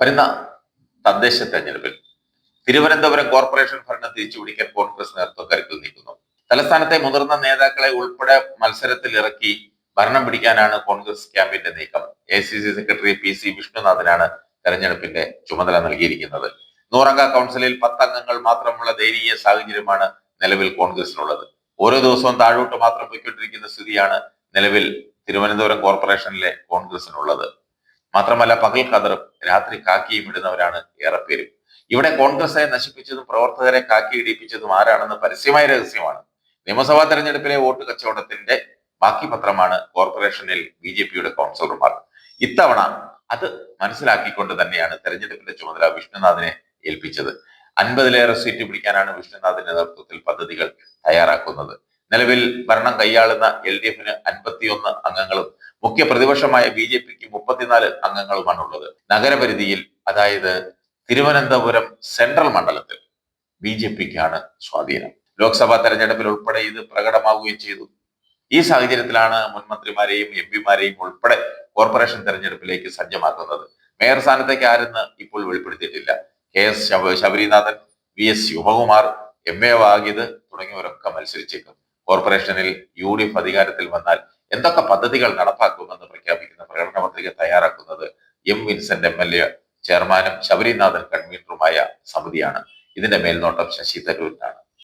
വരുന്ന തദ്ദേശ തെരഞ്ഞെടുപ്പിൽ തിരുവനന്തപുരം കോർപ്പറേഷൻ ഭരണം തിരിച്ചുപിടിക്കാൻ കോൺഗ്രസ് നേതൃത്വം കരുത്തിൽ നീക്കുന്നു. തലസ്ഥാനത്തെ മുതിർന്ന നേതാക്കളെ ഉൾപ്പെടെ മത്സരത്തിൽ ഇറക്കി ഭരണം പിടിക്കാനാണ് കോൺഗ്രസ് ക്യാമ്പിന്റെ നീക്കം. A C C secretary P C വിഷ്ണുനാഥനാണ് തെരഞ്ഞെടുപ്പിന്റെ ചുമതല നൽകിയിരിക്കുന്നത്. നൂറംഗ കൗൺസിലിൽ പത്തംഗങ്ങൾ മാത്രമുള്ള ദയനീയ സാഹചര്യമാണ് നിലവിൽ കോൺഗ്രസിനുള്ളത്. ഓരോ ദിവസവും താഴോട്ട് മാത്രം പോയിക്കൊണ്ടിരിക്കുന്ന സ്ഥിതിയാണ് നിലവിൽ തിരുവനന്തപുരം കോർപ്പറേഷനിലെ കോൺഗ്രസിനുള്ളത്. മാത്രമല്ല പകൽ കതറും രാത്രി കാക്കിയും ഇടുന്നവരാണ് പേരും ഇവിടെ കോൺഗ്രസിനെ നശിപ്പിച്ചതും പ്രവർത്തകരെ കാക്കി ഇടിപ്പിച്ചതും ആരാണെന്ന് പരസ്യമായ രഹസ്യമാണ്. നിയമസഭാ തെരഞ്ഞെടുപ്പിലെ വോട്ട് കച്ചവടത്തിന്റെ ബാക്കി പത്രമാണ് കോർപ്പറേഷനിൽ ബി ജെ പിയുടെ കൗൺസിലർമാർ. ഇത്തവണ അത് മനസ്സിലാക്കിക്കൊണ്ട് തന്നെയാണ് തെരഞ്ഞെടുപ്പിന്റെ ചുമതല വിഷ്ണുനാഥിനെ ഏൽപ്പിച്ചത്. അൻപതിലേറെ സീറ്റ് പിടിക്കാനാണ് വിഷ്ണുനാഥിന്റെ നേതൃത്വത്തിൽ പദ്ധതികൾ തയ്യാറാക്കുന്നത്. നിലവിൽ ഭരണം കൈയാളുന്ന എൽ ഡി എഫിന് അൻപത്തിയൊന്ന് അംഗങ്ങളും മുഖ്യ പ്രതിപക്ഷമായ ബി ജെ പിക്ക് മുപ്പത്തിനാല് അംഗങ്ങളുമാണുള്ളത്. നഗരപരിധിയിൽ അതായത് തിരുവനന്തപുരം സെൻട്രൽ മണ്ഡലത്തിൽ ബി ജെ പിക്കാണ് സ്വാധീനം. ലോക്സഭാ തെരഞ്ഞെടുപ്പിൽ ഉൾപ്പെടെ ഇത് പ്രകടമാവുകയും ചെയ്തു. ഈ സാഹചര്യത്തിലാണ് മുൻ മന്ത്രിമാരെയും എം പിമാരെയും ഉൾപ്പെടെ കോർപ്പറേഷൻ തെരഞ്ഞെടുപ്പിലേക്ക് സജ്ജമാക്കുന്നത്. മേയർ സ്ഥാനത്തേക്ക് ആരെന്ന് ഇപ്പോൾ വെളിപ്പെടുത്തിയിട്ടില്ല. K S ശബ- Sabarinathan V S Sivakumar M A Vahid തുടങ്ങിയവരൊക്കെ മത്സരിച്ചേക്കും. കോർപ്പറേഷനിൽ യു ഡി എഫ് അധികാരത്തിൽ വന്നാൽ എന്തൊക്കെ പദ്ധതികൾ നടപ്പാക്കുമെന്ന് പ്രഖ്യാപിക്കുന്ന പ്രകടന പത്രിക തയ്യാറാക്കുന്നത് M Vincent M L A ചെയർമാനും ശബരിനാഥൻ കൺവീനറുമായ സമിതിയാണ്. ഇതിന്റെ മേൽനോട്ടം ശശി തരൂരിനാണ്.